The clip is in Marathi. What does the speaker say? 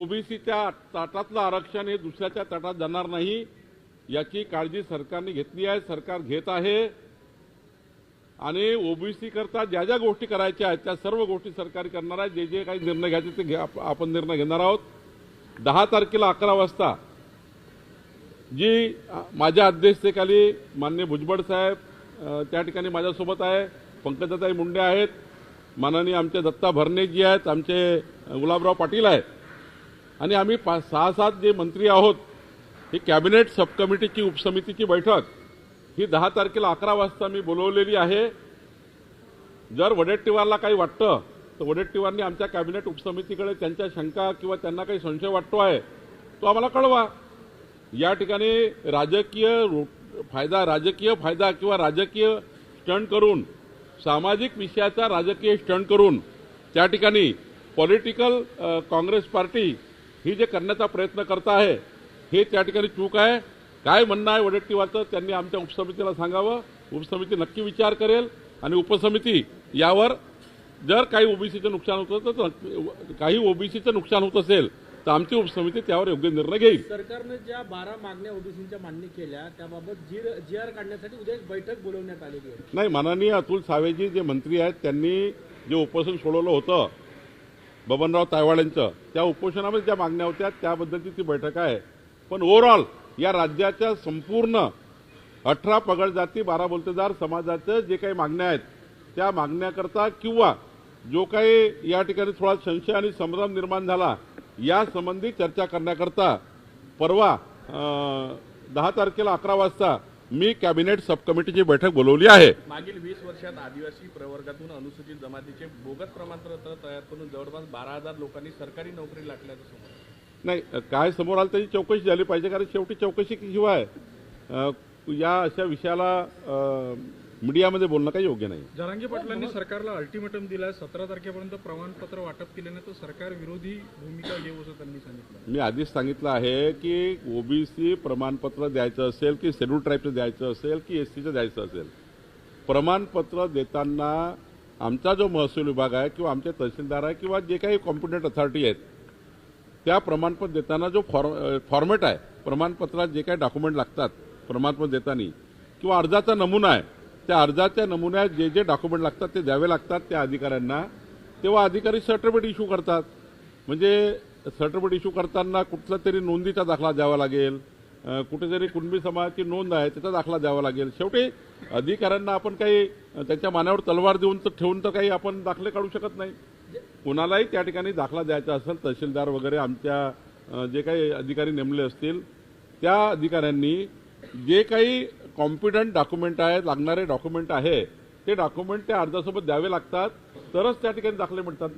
ओबीसीच्या ताटातलं आरक्षण हे दुसऱ्याच्या ताटात जाणार नाही याची काळजी सरकारने घेतली आहे सरकार घेत आहे. आणि ओबीसी करता ज्या ज्या गोष्टी करायच्या आहेत त्या सर्व गोष्टी सरकार करणार आहे. जे जे काही निर्णय घ्यायचे ते घ्या- आपण निर्णय घेणार आहोत. दहा तारखेला अकरा वाजता जी माझ्या अध्यक्षतेखाली मान्य भुजबळ साहेब त्या ठिकाणी माझ्यासोबत आहे. पंकजाताई मुंडे आहेत. माननीय आमचे दत्ता भरणे जी आहेत आमचे गुलाबराव पाटील आहेत. आणि आम्ही पाच सहा सात जे मंत्री आहोत ही कॅबिनेट सब कमिटीची उपसमितीची बैठक ही दहा तारखेला अकरा वाजता मी बोलवलेली आहे. जर वडेट्टीवारला काही वाटतं तर वडेट्टीवारनी आमच्या कॅबिनेट उपसमितीकडे त्यांच्या शंका किंवा त्यांना काही संशय वाटतो आहे तो आम्हाला कळवा. या ठिकाणी राजकीय फायदा राजकीय फायदा किंवा राजकीय स्टंट करून सामाजिक विषयाचा राजकीय स्टंट करून त्या ठिकाणी पॉलिटिकल काँग्रेस पार्टी ही जे करण्याचा प्रयत्न करत आहे हे त्या ठिकाणी चूक आहे. काय म्हणणं आहे वडेट्टीवारचं त्यांनी आमच्या उपसमितीला सांगावं. उपसमिती नक्की विचार करेल आणि उपसमिती यावर जर काही ओबीसीचं नुकसान होतं तर काही ओबीसीचं नुकसान होत असेल तर आमची उपसमिती त्यावर योग्य निर्णय घेईल. सरकारनं ज्या बारा मागण्या ओबीसीच्या मान्य केल्या त्याबाबत जी जी आर काढण्यासाठी उद्या एक बैठक बोलवण्यात आलेली आहे. नाही माननीय अतुल सावेजी जे मंत्री आहेत त्यांनी जे उपोषण सोडवलं होतं बबनराव तायवाड्यांचं त्या उपोषणामध्ये ज्या मागण्या होत्या त्याबद्दलची ती बैठक आहे. पण ओव्हरऑल या राज्याच्या संपूर्ण अठरा पगड जाती बारा बोलतेदार समाजाचं जे काही मागण्या आहेत त्या मागण्याकरता किंवा जो काही या ठिकाणी थोडा संशय आणि संभ्रम निर्माण झाला यासंबंधी चर्चा करण्याकरता परवा दहा तारखेला अकरा वाजता मी कॅबिनेट सब कमिटीची बैठक बोलवली आहे मागील वीस वर्षात आदिवासी प्रवर्गातून अनुसूचित जमातीचे बोगस प्रमाणपत्र तयार करून जवळपास बारा हजार लोकांनी सरकारी नोकरी लागल्याचं समोर. नाही काय समोर आलं त्याची चौकशी झाली पाहिजे कारण शेवटी चौकशी शिवाय या अशा विषयाला मीडियामध्ये बोलणं काही योग्य नाही. जरांगे पाटलांनी सरकारला अल्टिमेटम दिलाय सतरा तारखेपर्यंत प्रमाणपत्र वाटप केले नाही तर सरकार विरोधी भूमिका घेऊ असं त्यांनी सांगितलं. मी आधीच सांगितलं आहे की ओबीसी प्रमाणपत्र द्यायचं असेल की शेड्यूल ट्राईबचं द्यायचं असेल की एस टीचं द्यायचं असेल प्रमाणपत्र देताना आमचा जो महसूल विभाग आहे किंवा आमचे तहसीलदार आहे किंवा जे काही कॉम्पिटंट अथॉरिटी आहेत त्या प्रमाणपत्र देताना जो फॉर फॉर्मॅट आहे प्रमाणपत्रात जे काही डॉक्युमेंट लागतात प्रमाणपत्र देताना किंवा अर्जाचा नमुना आहे त्या अर्जाच्या नमुन्यात जे जे डॉक्युमेंट लागतात ते द्यावे लागतात त्या अधिकाऱ्यांना. तेव्हा अधिकारी सर्टिफिकेट इश्यू करतात. म्हणजे सर्टिफिकेट इश्यू करताना कुठला तरी नोंदीचा दाखला द्यावा लागेल. कुठेतरी कुणबी समाजाची नोंद आहे त्याचा दाखला द्यावा लागेल. शेवटी अधिकाऱ्यांना आपण काही त्यांच्या मानावर तलवार देऊन तर ठेवून तर काही आपण दाखले काढू शकत नाही. कुणालाही त्या ठिकाणी दाखला द्यायचा असेल तहसीलदार वगैरे आमच्या जे काही अधिकारी नेमले असतील त्या अधिकाऱ्यांनी जे काही कॉम्पिटंट डॉक्युमेंट आहेत लागणारे डॉक्युमेंट आहे ते डॉक्युमेंट त्या अर्जासोबत द्यावे लागतात. तरच त्या ठिकाणी दाखले मिळतात ना.